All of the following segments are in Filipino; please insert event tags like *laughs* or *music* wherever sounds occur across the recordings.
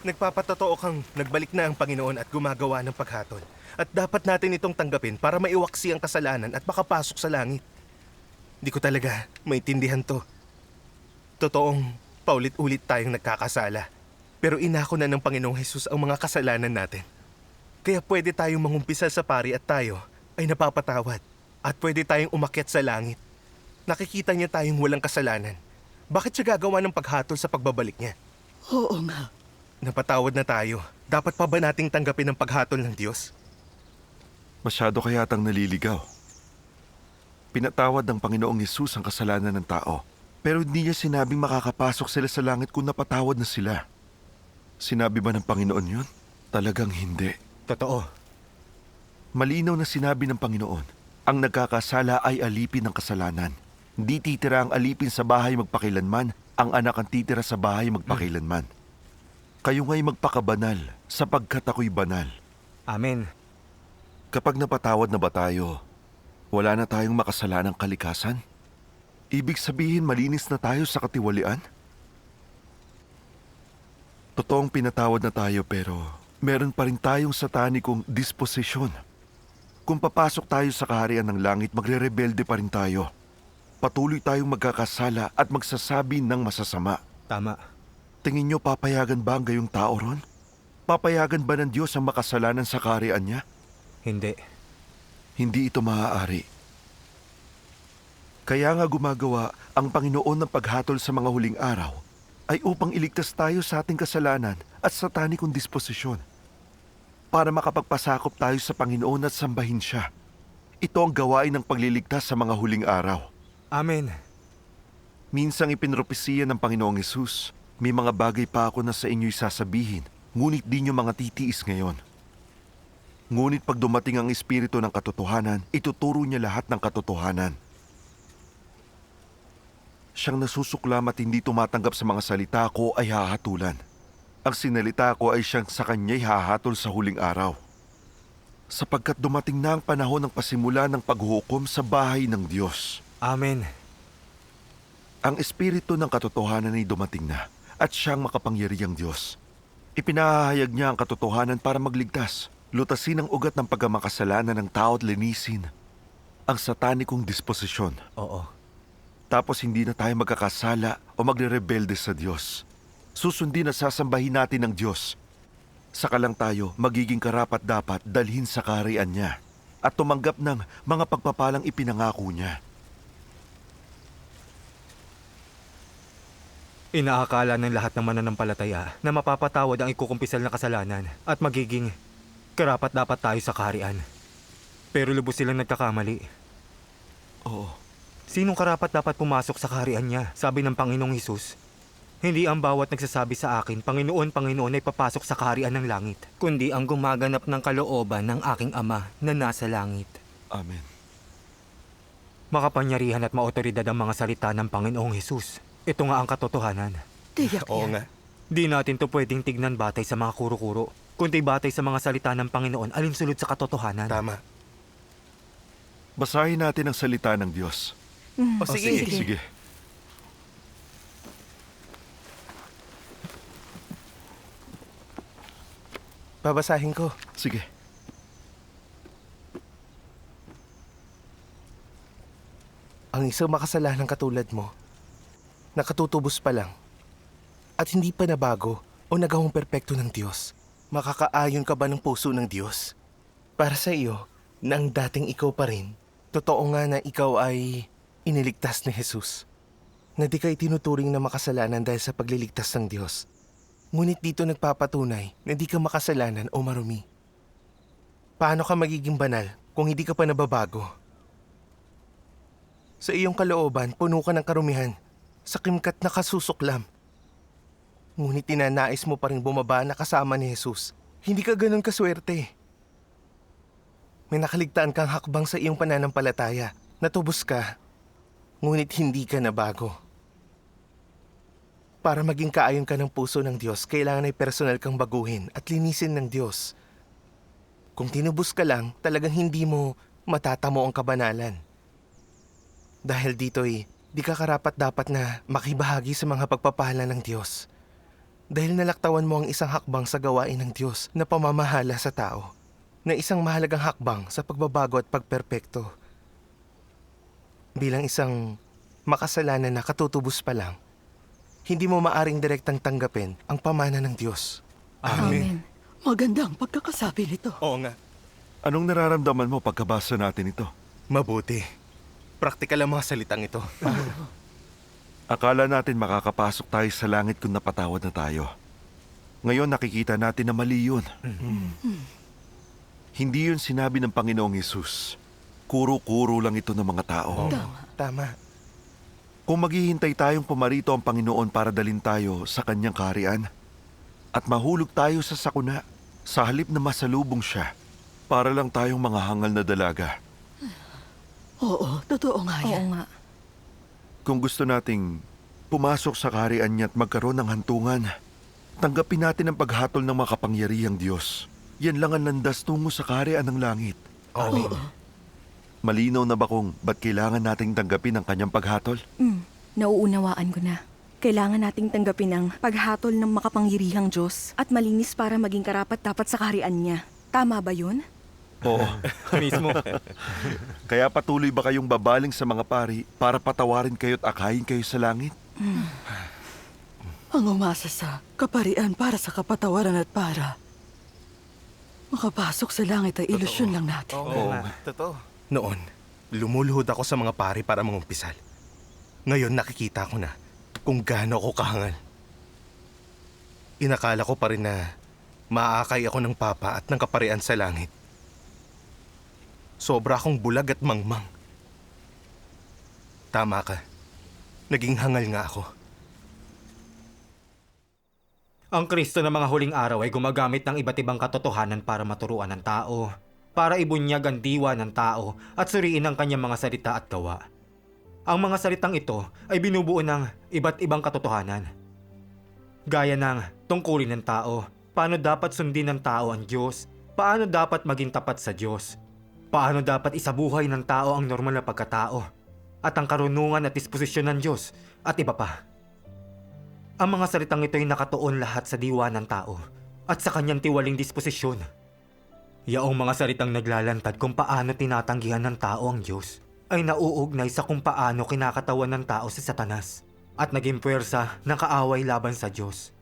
Nagpapatotoo kang nagbalik na ang Panginoon at gumagawa ng paghatol. At dapat natin itong tanggapin para maiwaksi ang kasalanan at makapasok sa langit. Di ko talaga maintindihan to. Totoong paulit-ulit tayong nagkakasala. Pero inako na ng Panginoong Hesus ang mga kasalanan natin. Kaya pwede tayong mangumpisal sa pari at tayo ay napapatawad. At pwede tayong umakyat sa langit. Nakikita niya tayong walang kasalanan. Bakit siya gagawa ng paghatol sa pagbabalik niya? Oo nga. Napatawad na tayo. Dapat pa ba nating tanggapin ang paghatol ng Diyos? Masyado kaya tang naliligaw. Pinatawad ng Panginoong Yesus ang kasalanan ng tao. Pero hindi niya sinabing makakapasok sila sa langit kung napatawad na sila. Sinabi ba ng Panginoon yun? Talagang hindi. Totoo. Malinaw na sinabi ng Panginoon, ang nagkakasala ay alipin ng kasalanan. Hindi titira ang alipin sa bahay magpakilanman, ang anak ang titira sa bahay magpakilanman. Kayo nga'y magpakabanal, sapagkat ako'y banal. Amen. Kapag napatawad na ba tayo, wala na tayong makasalanang kalikasan? Ibig sabihin malinis na tayo sa katiwalian? Totoong pinatawad na tayo pero meron pa rin tayong satanikong disposisyon. Kung papasok tayo sa kaharian ng langit, magre-rebelde pa rin tayo. Patuloy tayong magkakasala at magsasabi ng masasama. Tama. Tingin nyo papayagan ba ang gayong tao ron? Papayagan ba ng Diyos ang makasalanan sa kaharian niya? Hindi. Hindi ito maaari. Kaya nga gumagawa ang Panginoon ng paghatol sa mga huling araw ay upang iligtas tayo sa ating kasalanan at satanikong disposisyon para makapagpasakop tayo sa Panginoon at sambahin siya. Ito ang gawain ng pagliligtas sa mga huling araw. Amen. Minsang ipinropesiya ng Panginoong Yesus, may mga bagay pa ako na sa inyo'y sasabihin, ngunit di nyo mga titiis ngayon. Ngunit pag dumating ang Espiritu ng katotohanan, ituturo niya lahat ng katotohanan. Siyang nasusuklam at hindi tumatanggap sa mga salita ko ay hahatulan. Ang sinalita ko ay siyang sa kanya'y hahatol sa huling araw. Sapagkat dumating na ang panahon ng pasimula ng paghukom sa bahay ng Diyos. Amen. Ang espiritu ng katotohanan ay dumating na at siyang makapangyarihang Diyos. Ipinahayag niya ang katotohanan para magligtas, lutasin ang ugat ng pagkamakasalanan ng tao at linisin ang satanikong disposisyon. Oo. Tapos hindi na tayo magkakasala o magre-rebelde sa Diyos. Susundin at sasambahin natin ang Diyos. Saka lang tayo magiging karapat dapat dalhin sa kaharian niya at tumanggap ng mga pagpapalang ipinangako niya. Inaakala ng lahat ng mananampalataya na mapapatawad ang ikukumpisal na kasalanan at magiging karapat dapat tayo sa kaharian. Pero lubos silang nagkakamali. Oo. Sinong karapat dapat pumasok sa kaharian niya? Sabi ng Panginoong Hesus. Hindi ang bawat nagsasabi sa akin, Panginoon, Panginoon ay papasok sa kaharian ng langit, kundi ang gumaganap ng kalooban ng aking Ama na nasa langit. Amen. Makapangyarihan at maotoridad ang mga salita ng Panginoong Hesus. Ito nga ang katotohanan. Tiyak Oo yan. nga. Di natin to pwedeng tignan batay sa mga kuro-kuro, kundi batay sa mga salita ng Panginoon alinsulod sa katotohanan. Tama. Basahin natin ang salita ng Diyos. Mm, O sige. Sige. Babasahin ko. Sige. Ang isang makasalanang katulad mo, nakatutubos pa lang, at hindi pa nabago o nagawang perpekto ng Diyos, makakaayon ka ba ng puso ng Diyos? Para sa iyo, na ang dating ikaw pa rin, totoo nga na ikaw ay iniligtas ni Jesus. Na di ka itinuturing na makasalanan dahil sa pagliligtas ng Diyos. Ngunit dito nagpapatunay na di ka makasalanan o marumi. Paano ka magiging banal kung hindi ka pa nababago? Sa iyong kalooban, puno ka ng karumihan, sa kimkat na kasusuklam. Ngunit tinanais mo pa rin bumaba na kasama ni Jesus. Hindi ka ganun kaswerte. May nakaligtaan kang hakbang sa iyong pananampalataya. Natubos ka, ngunit hindi ka nabago. Para maging kaayon ka ng puso ng Diyos, kailangan ay personal kang baguhin at linisin ng Diyos. Kung tinubos ka lang, talagang hindi mo matatamo ang kabanalan. Dahil dito'y di ka karapat dapat na makibahagi sa mga pagpapala ng Diyos. Dahil nalaktawan mo ang isang hakbang sa gawain ng Diyos na pamamahala sa tao. Na isang mahalagang hakbang sa pagbabago at pagperpekto. Bilang isang makasalanan na katutubos pa lang, hindi mo maaring direktang tanggapin ang pamana ng Diyos. Amen. Magandang pagkakasabi nito. Oo nga. Anong nararamdaman mo pagkabasa natin ito? Mabuti. Praktikal ang mga salitang ito. *laughs* Akala natin makakapasok tayo sa langit kung napatawad na tayo. Ngayon nakikita natin na mali yun. Hindi yun sinabi ng Panginoong Yesus. Kuro-kuro lang ito ng mga tao. Tama. Tama. Kung maghihintay tayong pumarito ang Panginoon para dalin tayo sa kanyang kaharian at mahulog tayo sa sakuna sa halip na masalubong siya para lang tayong mga hangal na dalaga. Oo, totoo nga Oo yan. nga. Kung gusto nating pumasok sa kaharian niya at magkaroon ng hantungan, tanggapin natin ang paghatol ng makapangyarihang Diyos. Yan lang ang landas tungo sa kaharian ng langit. Oo. Malinaw na ba kung ba't kailangan nating tanggapin ang kanyang paghatol? Mm, nauunawaan ko na. Kailangan nating tanggapin ang paghatol ng makapangyarihang Diyos at malinis para maging karapat-dapat sa kaharian niya. Tama ba yun? Oo. *laughs* Mismo. Kaya patuloy ba kayong babaling sa mga pari para patawarin kayo at akayin kayo sa langit? Ang umasa sa kaparian para sa kapatawaran at para makapasok sa langit ay ilusyon lang natin. Oo. Totoo. Noon, lumuluhod ako sa mga pari para mangumpisal. Ngayon nakikita ko na kung gaano ako kahangal. Inakala ko pa rin na maaakay ako ng papa at ng kaparian sa langit. Sobra akong bulag at mangmang. Tama ka. Naging hangal nga ako. Ang Kristo ng mga huling araw ay gumagamit ng iba't ibang katotohanan para maturuan ng tao, para ibunyag ang diwa ng tao at suriin ang kanyang mga salita at gawa. Ang mga salitang ito ay binubuo ng iba't ibang katotohanan. Gaya ng tungkulin ng tao, paano dapat sundin ng tao ang Diyos, paano dapat maging tapat sa Diyos, paano dapat isabuhay ng tao ang normal na pagkatao, at ang karunungan at disposisyon ng Diyos, at iba pa. Ang mga salitang ito ay nakatuon lahat sa diwa ng tao at sa kanyang tiwaling disposisyon. Yaong mga salitang naglalantad kung paano tinatanggihan ng tao ang Diyos ay nauugnay sa kung paano kinakatawan ng tao si Satanas at naging puwersa ng kaaway laban sa Diyos.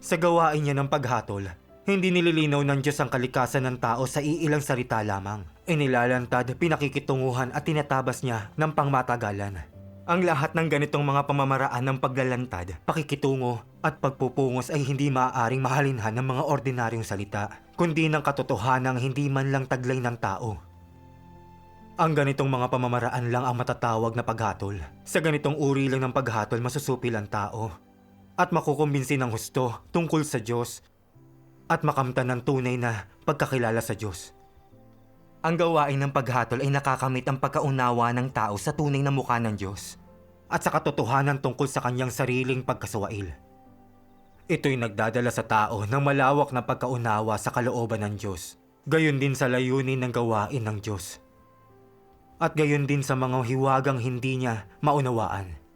Sa gawain niya ng paghatol, hindi nililinaw ng Diyos ang kalikasan ng tao sa iilang salita lamang. Inilalantad, pinakikitunguhan at tinatabas niya ng pangmatagalan. Ang lahat ng ganitong mga pamamaraan ng paglalantad, pakikitungo at pagpupungos ay hindi maaaring mahalinhan ng mga ordinaryong salita, kundi ng katotohanang hindi man lang taglay ng tao. Ang ganitong mga pamamaraan lang ang matatawag na paghatol. Sa ganitong uri lang ng paghatol masusupil ang tao at makukumbinsi ng husto tungkol sa Diyos at makamtan ng tunay na pagkakilala sa Diyos. Ang gawain ng paghatol ay nakakamit ang pagkaunawa ng tao sa tunay na mukha ng Diyos at sa katotohanan tungkol sa kanyang sariling pagkasuwail. Ito'y nagdadala sa tao ng malawak na pagkaunawa sa kalooban ng Diyos, gayon din sa layunin ng gawain ng Diyos. At gayon din sa mga hiwagang hindi niya maunawaan.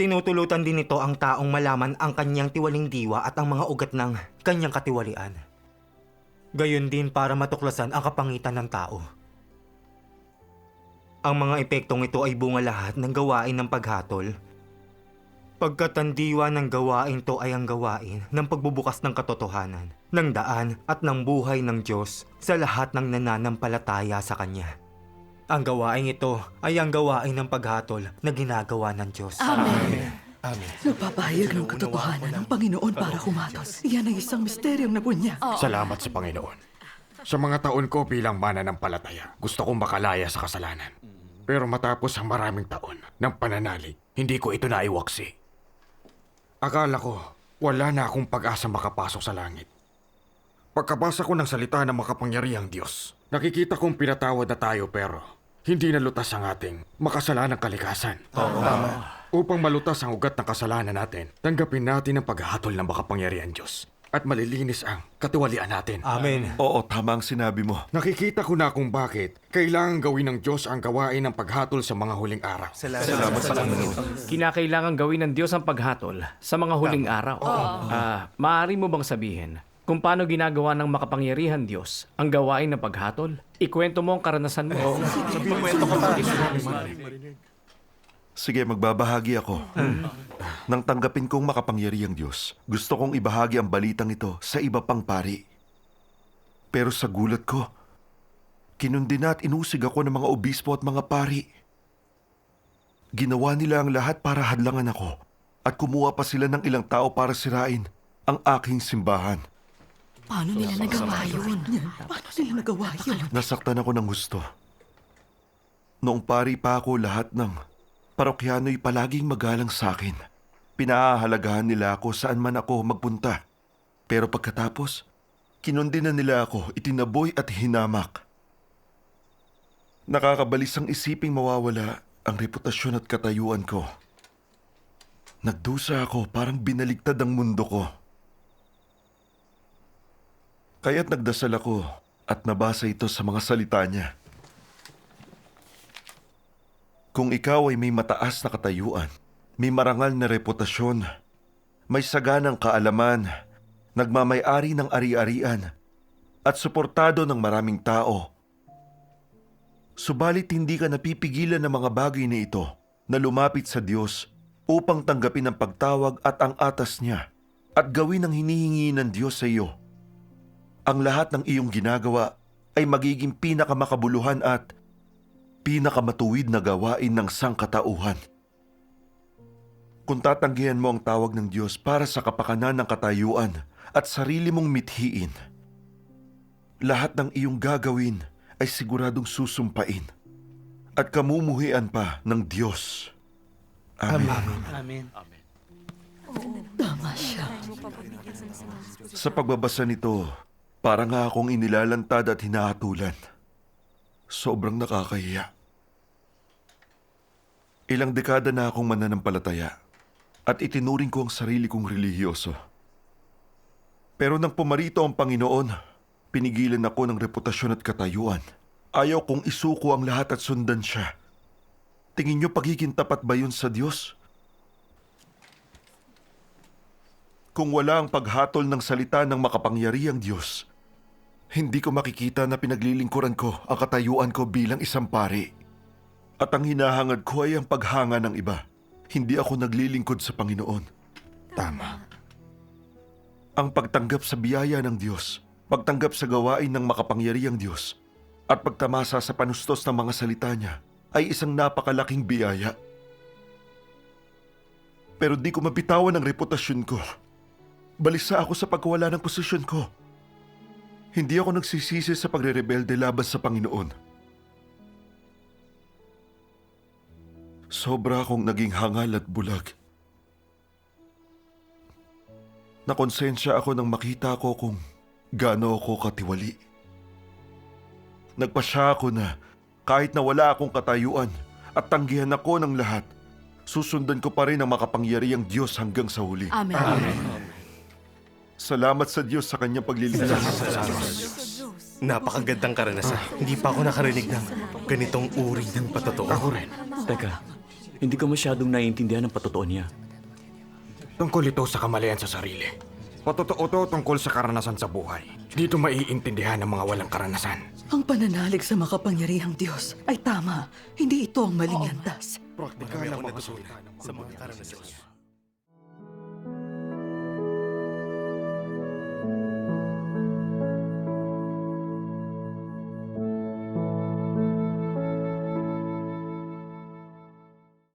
Tinutulutan din nito ang taong malaman ang kanyang tiwaling diwa at ang mga ugat ng kanyang katiwalian. Gayon din para matuklasan ang kapangitan ng tao. Ang mga epektong ito ay bunga lahat ng gawain ng paghatol. Pagkat ang diwa ng gawain to ay ang gawain ng pagbubukas ng katotohanan, ng daan at ng buhay ng Diyos sa lahat ng nananampalataya sa Kanya. Ang gawain ito ay ang gawain ng paghatol na ginagawa ng Diyos. Amen. Amen. Nagpapahayag ng katotohanan ng Panginoon para kumatos. Iyan ay isang misteryong nabunya. Salamat sa Panginoon. Sa mga taon ko bilang mananampalataya, gusto kong makalaya sa kasalanan. Pero matapos ang maraming taon ng pananalig, hindi ko ito naiwaksi. Akala ko, wala na akong pag-asa makapasok sa langit. Pagkabasa ko ng salita ng makapangyarihang Diyos, nakikita kong pinatawad na tayo pero hindi nalutas ang ating makasalanang kalikasan. Upang malutas ang ugat ng kasalanan natin, tanggapin natin ang paghahatol ng makapangyarihang Diyos. at malilinis ang katiwalian natin. Amen. Oo, tama ang sinabi mo. Nakikita ko na kung bakit kailangan gawin ng Diyos ang gawain ng paghatol sa mga huling araw. Salamat sa Panginoon. Kinakailangan gawin ng Diyos ang paghatol sa mga huling araw. Ah, maaari mo bang sabihin kung paano ginagawa ng makapangyarihan Diyos ang gawain ng paghatol? Ikwento mo ang karanasan mo. Sige, magbabahagi ako. Nang tanggapin kong makapangyarihang Diyos, gusto kong ibahagi ang balitang ito sa iba pang pari. Pero sa gulat ko, kinundi na at inusig ako ng mga obispo at mga pari. Ginawa nila ang lahat para hadlangan ako at kumuha pa sila ng ilang tao para sirain ang aking simbahan. Paano nila nagawa yun? Paano nila nagawa yun? Nasaktan ako ng gusto. Noong pari pa ako lahat ng parokyano'y palaging magalang sa akin. Pinahahalagahan nila ako saan man ako magpunta. Pero pagkatapos, kinundi na nila ako, itinaboy at hinamak. Nakakabalis ang isiping mawawala ang reputasyon at katayuan ko. Nagdusa ako parang binaligtad ang mundo ko. Kaya't nagdasal ako at nabasa ito sa mga salita niya. Kung ikaw ay may mataas na katayuan, may marangal na reputasyon, may saganang kaalaman, nagmamay-ari ng ari-arian, at suportado ng maraming tao, subalit hindi ka napipigilan ng mga bagay na ito na lumapit sa Diyos upang tanggapin ang pagtawag at ang atas niya at gawin ang hinihingi ng Diyos sa iyo ang lahat ng iyong ginagawa ay magiging pinakamakabuluhan at pinakamatuwid na gawain ng sangkatauhan. Kung tatanggihan mo ang tawag ng Diyos para sa kapakanan ng katayuan at sarili mong mithiin, lahat ng iyong gagawin ay siguradong susumpain at kamumuhian pa ng Diyos. Amen. Tama siya. Sa pagbabasa nito, para nga akong inilalantad at hinahatulan. Sobrang nakakahiya. Ilang dekada na akong mananampalataya at itinuring ko ang sarili kong relihiyoso. Pero nang pumarito ang Panginoon, pinigilan ako ng reputasyon at katayuan. Ayaw kong isuko ang lahat at sundan siya. Tingin niyo pagiging tapat ba yun sa Diyos? Kung wala ang paghatol ng salita ng makapangyarihang Diyos, hindi ko makikita na pinaglilingkuran ko ang katayuan ko bilang isang pari. At ang hinahangad ko ay ang paghanga ng iba. Hindi ako naglilingkod sa Panginoon. Tama. Ang pagtanggap sa biyaya ng Diyos, pagtanggap sa gawain ng makapangyarihang Diyos, at pagtamasa sa panustos ng mga salita niya ay isang napakalaking biyaya. Pero di ko mabitawan ang reputasyon ko. Balisa ako sa pagwala ng posisyon ko. Hindi ako nagsisisi sa pagre-rebelde laban sa Panginoon. Sobra akong naging hangal at bulag. Nakonsensya ako nang makita ko kung gaano ako katiwali. Nagpasya ako na kahit na wala akong katayuan at tanggihan ako ng lahat, susundan ko pa rin ang makapangyarihang Diyos hanggang sa huli. Amen. Salamat sa Diyos sa kanyang pagliligtas. Napakagandang karanasan. Hindi pa ako nakarinig ng ganitong uri ng patotoo. Ako rin. Teka, hindi ko masyadong naiintindihan ang patotoo niya. Tungkol ito sa kamalayan sa sarili. Patotoo to tungkol sa karanasan sa buhay. Dito maiintindihan ng mga walang karanasan. Ang pananalig sa makapangyarihang Diyos ay tama. Hindi ito ang maling landas. Marami ako natutunan sa mga karanasan.